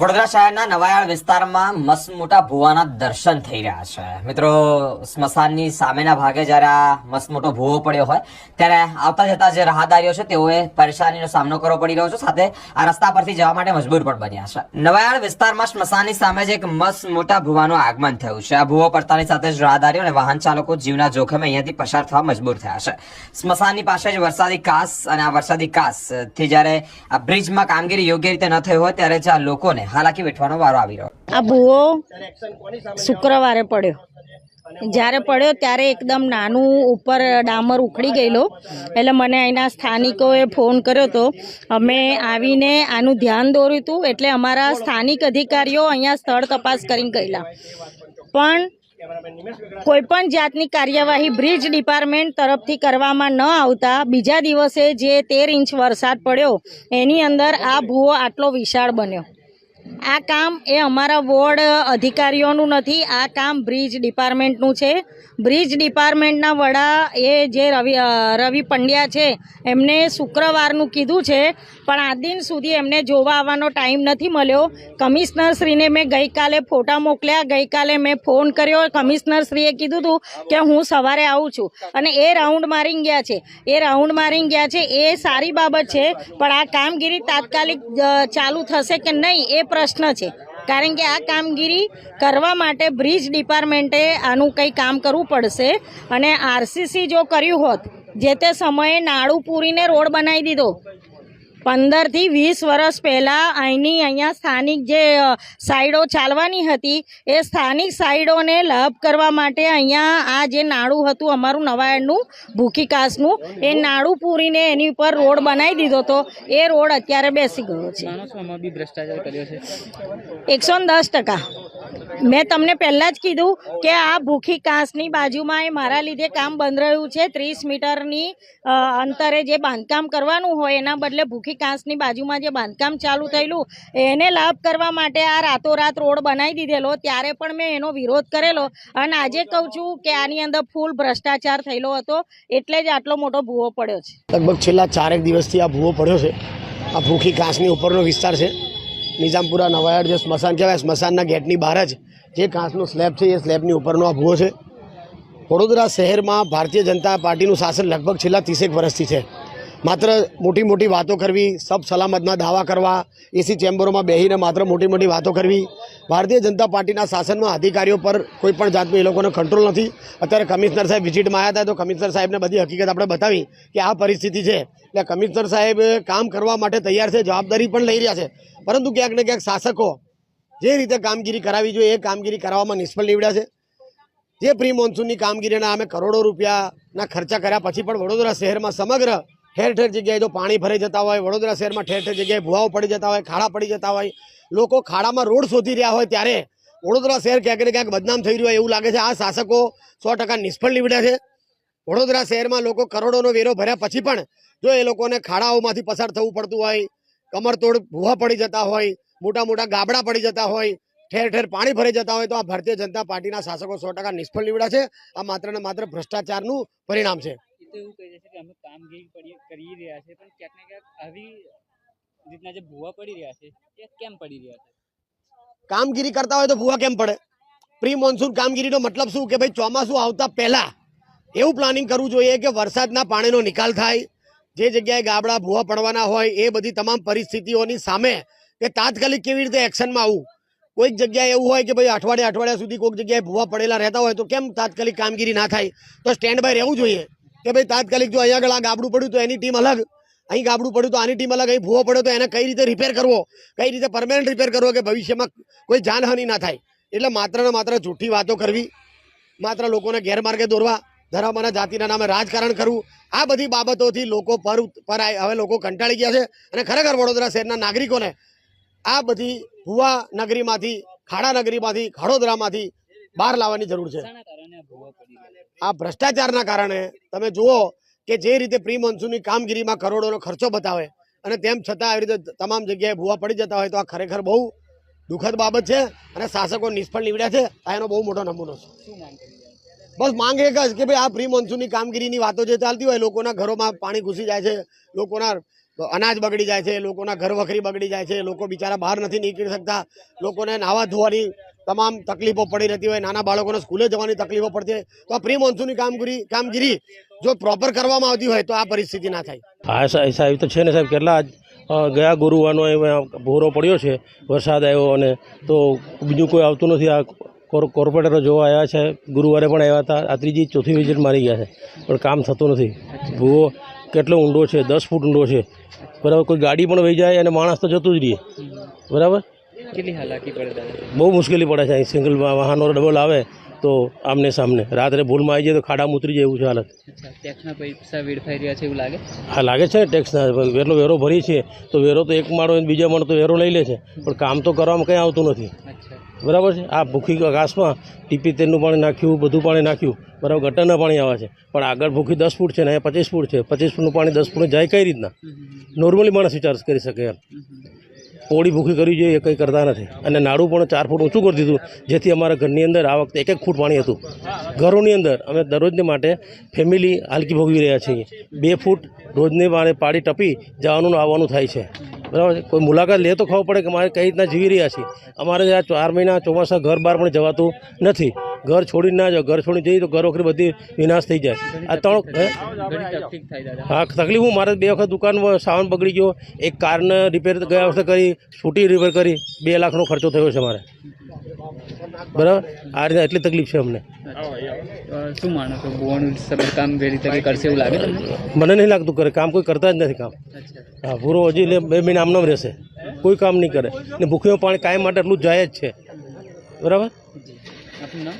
વડોદરા શહેરના નવાયાળ વિસ્તારમાં મસ્ત મોટા ભુવાના દર્શન થઈ રહ્યા છે. મિત્રો, સ્મશાનની સામેના ભાગે જ્યારે આ મસ્ત ભુવો પડ્યો હોય, ત્યારે આવતા જતા જે રાહદારીઓ છે, તેઓએ પરેશાનીનો સામનો કરવો પડી રહ્યો છે. સાથે આ રસ્તા પરથી જવા માટે મજબૂર પણ બન્યા છે. નવાયાળ વિસ્તારમાં સ્મશાનની સામે જ એક મસ્ત મોટા ભુવાનું આગમન થયું છે. આ ભૂવો પડતાની સાથે જ રાહદારીઓ અને વાહન ચાલકો જીવના જોખમે અહીંયાથી પસાર થવા મજબૂર થયા છે. સ્મશાનની પાસે જ વરસાદી કાસ અને આ વરસાદી કાસથી જ્યારે આ બ્રિજમાં કામગીરી યોગ્ય રીતે ન થઈ હોય, ત્યારે જ આ લોકોને હાલાકી વેઠવાનો વારો આવી રહ્યો. આ ભૂવો શુક્રવારે પડ્યો. જ્યારે પડ્યો ત્યારે એકદમ નાનું ઉપર ડામર ઉખડી ગયેલો. એટલે મને અહીંના સ્થાનિકોએ ફોન કર્યો હતો અમે આવીને આનું ધ્યાન દોર્યું હતું એટલે અમારા સ્થાનિક અધિકારીઓ અહીંયા સ્થળ તપાસ કરીને ગયેલા. પણ કોઈપણ જાતની કાર્યવાહી બ્રિજ ડિપાર્ટમેન્ટ તરફથી કરવામાં ન આવતા બીજા દિવસે જે તેર ઇંચ વરસાદ પડ્યો, એની અંદર આ ભૂવો આટલો વિશાળ બન્યો. આ કામ એ અમારા વોર્ડ અધિકારીઓનું નથી, આ કામ બ્રિજ ડિપાર્ટમેન્ટનું છે. બ્રિજ ડિપાર્ટમેન્ટના વડા એ જે રવિ રવિ પંડ્યા છે, એમને શુક્રવારનું કીધું છે પણ આ દિન સુધી એમને જોવા આવવાનો ટાઈમ નથી મળ્યો. કમિશનરશ્રીને મેં ગઈકાલે ફોટા મોકલ્યા. ગઈકાલે મેં ફોન કર્યો. કમિશનરશ્રીએ કીધું હતું કે હું સવારે આવું છું. અને એ રાઉન્ડ મારી ગયા છે. એ રાઉન્ડ મારી ગયા છે. એ સારી બાબત છે, પણ આ કામગીરી તાત્કાલિક ચાલુ થશે કે નહીં એ પ્રશ્ન છે. કારણ કે આ કામગીરી કરવા માટે બ્રિજ ડિપાર્ટમેન્ટે આનું કંઈ કામ કરવું પડશે. અને આરસીસી જો કર્યું હોત, જે તે સમયે નાળું પૂરીને રોડ બનાવી દીધો પંદરથી વીસ વર્ષ પહેલાં અહીંની અહીંયા સ્થાનિક જે સાઈડો ચાલવાની હતી એ સ્થાનિક સાઈડોને લાભ કરવા માટે અહીંયા આ જે નાળું હતું અમારું નવાયણનું ભૂખી કાસનું એ નાળું પૂરીને એની ઉપર રોડ બનાવી દીધો હતો. એ રોડ અત્યારે બેસી ગયો છે. એકસો દસ ટકા. મેં તમને પહેલાં જ કીધું કે આ ભૂખી કાંસની બાજુમાં એ મારા લીધે કામ બંધ રહ્યું છે. ત્રીસ મીટરની અંતરે જે બાંધકામ કરવાનું હોય એના બદલે ભૂખી કાંસની બાજુમાં જે બાંધકામ ચાલુ થયેલું, એને લાભ કરવા માટે આ રાતોરાત રોડ બનાવી દીધેલો. ત્યારે પણ મેં એનો વિરોધ કરેલો. અને આજે કહું છું કે આની અંદર ફૂલ ભ્રષ્ટાચાર થયેલો હતો. એટલે જ આટલો મોટો ભૂવો પડ્યો છે. લગભગ છેલ્લા ચારેક દિવસથી આ ભૂવો પડ્યો છે. આ ભૂખી કાંસની ઉપરનો વિસ્તાર છે. નિઝામપુરા, નવાયાર જે સ્મશાન કહેવાય, સ્મશાનના ગેટની બહાર જ જે કાંસનો સ્લેબ છે, એ સ્લેબની ઉપરનો આ ભૂવો છે. વડોદરા શહેરમાં ભારતીય જનતા પાર્ટીનું શાસન લગભગ છેલ્લા ત્રીસેક વર્ષથી છે. માત્ર મોટી મોટી વાતો કરવી, સબ સલામતના દાવા કરવા એસી ચેમ્બરોમાં બેસીને માત્ર મોટી મોટી વાતો કરવી. ભારતીય જનતા પાર્ટીના શાસનમાં અધિકારીઓ પર કોઈ પણ જાતનું એ લોકોનો કંટ્રોલ નથી. અત્યારે કમિશનર સાહેબ વિઝિટમાં આવ્યા હતા તો કમિશનર સાહેબને બધી હકીકત આપણે બતાવી કે આ પરિસ્થિતિ છે. એટલે કમિશનર સાહેબ કામ કરવા માટે તૈયાર છે, જવાબદારી પણ લઈ રહ્યા છે. પરંતુ ક્યાંક ને ક્યાંક શાસકો જે રીતે કામગીરી કરાવી જોઈએ, એ કામગીરી કરાવવામાં નિષ્ફળ નીવડ્યા છે. જે પ્રી મોન્સૂનની કામગીરીના અમે કરોડો રૂપિયાના ખર્ચા કર્યા, પછી પણ વડોદરા શહેરમાં સમગ્ર ઠેર ઠેર જગ્યાએ જો પાણી ભરાઈ જતા હોય, વડોદરા શહેરમાં ઠેર ઠેર જગ્યાએ ભૂવાઓ પડી જતા હોય, ખાડા પડી જતા હોય, લોકો ખાડામાં રોડ શોધી રહ્યા હોય ત્યારે વડોદરા શહેર ક્યાંક ને ક્યાંક બદનામ થઈ રહ્યું હોય એવું લાગે છે. આ શાસકો સો નિષ્ફળ નીવડ્યા છે. વડોદરા શહેરમાં લોકો કરોડોનો વેરો ભર્યા પછી પણ જો એ લોકોને ખાડાઓમાંથી પસાર થવું પડતું હોય, કમરતોડ ભૂવા પડી જતા હોય, મોટા મોટા ગાબડા પડી જતા હોય, ઠેર ઠેર પાણી ભરાઈ જતા હોય, તો આ ભારતીય જનતા પાર્ટીના શાસકો સો નિષ્ફળ નીવડ્યા છે. આ માત્ર ને માત્ર ભ્રષ્ટાચારનું પરિણામ છે. તો એવું કહી દેશે કે અમે કામગીરી પડી, કરી રહ્યા છે, પણ ક્યાંક ને ક્યાંક આવી રીતના જે ભૂવા પડી રહ્યા છે, એ કેમ પડી રહ્યા છે? કામગીરી કરતા હોય તો ભૂવા કેમ પડે? પ્રી મોન્સૂન કામગીરીનો મતલબ શું? કે ભાઈ ચોમાસું આવતા પહેલાં એવું પ્લાનિંગ કરવું જોઈએ કે વરસાદના પાણીનો નિકાલ થાય, જે જગ્યાએ ગાબડા ભૂવા પડવાના હોય, એ બધી તમામ પરિસ્થિતિઓની સામે કે તાત્કાલિક કેવી રીતે એક્શનમાં આવવું કોઈક જગ્યાએ એવું હોય કે ભાઈ અઠવાડિયા અઠવાડિયા સુધી કોઈક જગ્યાએ ભૂવા પડેલા રહેતા હોય તો કેમ તાત્કાલિક કામગીરી ના થાય? તો સ્ટેન્ડ બાય રહેવું જોઈએ. કે ભાઈ તાત્કાલિક જો અહીંયા આગળ આ ગાબડું પડ્યું તો એની ટીમ અલગ. અહીં ગાબડું પડ્યું તો આની ટીમ અલગ. અહીં ભૂવો પડ્યો તો એને કઈ રીતે રિપેર કરવો? કઈ રીતે પરમેનન્ટ રિપેર કરવો કે ભવિષ્યમાં કોઈ જાનહાનિ ના થાય? એટલે માત્ર ને માત્ર જૂઠી વાતો કરવી. માત્ર લોકોને ગેરમાર્ગે દોરવા. ધર્મ અને જાતિના નામે રાજકારણ કરવું. આ બધી બાબતોથી લોકો પર પર હવે લોકો કંટાળી ગયા છે અને ખરેખર વડોદરા શહેરના નાગરિકોને આ બધી ભુવા નગરીમાંથી, ખાડા નગરીમાંથી, ખડોદરામાંથી બહાર લાવવાની જરૂર છે. આ ભ્રષ્ટાચારના કારણે તમે જુઓ કે જે રીતે પ્રી મોન્સૂનની કામગીરીમાં કરોડોનો ખર્ચો બતાવે અને તેમ છતાં આવી રીતે તમામ જગ્યાએ ભૂવા પડી જતા હોય તો આ ખરેખર બહુ દુઃખદ બાબત છે અને શાસકો નિષ્ફળ નીવડ્યા છે. આ એનો બહુ મોટો નમૂનો છે. બસ માંગ એક જ કે ભાઈ આ પ્રી મોન્સૂનની કામગીરીની વાતો જે ચાલતી હોય લોકોના ઘરોમાં પાણી ઘૂસી જાય છે લોકોના અનાજ બગડી જાય છે લોકોના ઘર વખરી બગડી જાય છે લોકો બિચારા બહાર નથી નીકળી શકતા લોકોને નાવા ધોવાની તમામ તકલીફો પડી રહેતી હોય, નાના બાળકોને સ્કૂલે જવાની તકલીફો પડતી હોય, તો આ પ્રી મોન્સૂનની કામગીરી કામગીરી જો પ્રોપર કરવામાં આવતી હોય, તો આ પરિસ્થિતિ ના થાય. હા સાહેબ તો છે ને સાહેબ, કેટલા ગયા ગુરુવારનો એમાં ભોરો પડ્યો છે, વરસાદ આવ્યો અને તો બીજું કોઈ આવતું નથી, આ કોર- કોર્પોરેટરો જોવા આવ્યા છે, ગુરુવારે પણ આવ્યા હતા આ ત્રીજી ચોથી વિઝિટ મારી ગયા છે, પણ કામ થતું નથી. ભૂવો કેટલો ઊંડો છે, દસ ફૂટ ઊંડો છે, બરાબર, કોઈ ગાડી પણ વહી જાય અને માણસ તો જતું જ રહીએ બરાબર? કેટલી હાલાકી પડે બહુ મુશ્કેલી પડે છે. અહીં સિંગલ વાહનો ડબલ આવે તો આમને સામને. રાત્રે ભૂલમાં આવી જાય તો ખાડામાં ઉતરી જાય એવું છે હાલત. ટેક્સના પૈસા વેડફાઈ રહ્યા છે એવું લાગે? હા લાગે છે ટેક્સના એટલો વેરો ભરી છે. તો વેરો તો એક માળો બીજા માળો તો વેરો લઈ લે છે. પણ કામ તો કરવામાં કંઈ આવતું નથી. બરાબર છે? આ ભૂખી આકાશમાં ટીપી તેલનું પાણી નાખ્યું બધું પાણી નાખ્યું. બરાબર ગટરના પાણી આવે છે. પણ આગળ ભૂખી દસ ફૂટ છે ને અહીંયા પચીસ ફૂટ છે. પચીસ ફૂટનું પાણી દસ ફૂટ જાય કઈ રીતના? નોર્મલી માણસ વિચાર કરી શકે એમ. પોળી ભૂખી કરવી જોઈએ એ કંઈ કરતા નથી. અને નાડું પણ ચાર ફૂટ ઊંચું કરી દીધું, જેથી અમારા ઘરની અંદર આ વખતે એક એક ફૂટ પાણી હતું. ઘરોની અંદર અમે દરરોજને માટે ફેમિલી હાલકી ભોગવી રહ્યા છીએ. બે ફૂટ રોજને મારે પાડી ટપી જવાનું આવવાનું થાય છે. બરાબર કોઈ મુલાકાત લે તો ખબર પડે કે મારે કઈ રીતના જીવી રહ્યા છીએ. અમારે આ ચાર મહિના ચોમાસા ઘર બહાર પણ જવાતું નથી. ઘર છોડીને ના જાઓ ઘર છોડીને જઈએ તો ઘર વખરી બધી વિનાશ થઈ જાય. આ ત્રણ હે? તકલીફ હા તકલીફ હું મારે બે વખત દુકાન સાવન બગડી ગયો એક કારને રિપેર ગયા વખતે કરી સ્કૂટી રિપેર કરી બે લાખનો ખર્ચો થયો છે મારે. બરાબર? આ રીતે એટલી તકલીફ છે અમને. શું માનો છો? ભુવાનું કામ વહેલી તકે કરશે એવું લાગે મને નહીં લાગતું કરે કામ કોઈ કરતા જ નથી કામ. હા પૂરો હજી એટલે બે મહિના આમનામ રહેશે. કોઈ કામ નહીં કરે. ને ભૂખ્યું પાણી કાયમ માટે એટલું જાય જ છે. બરાબર? જી આપનું નામ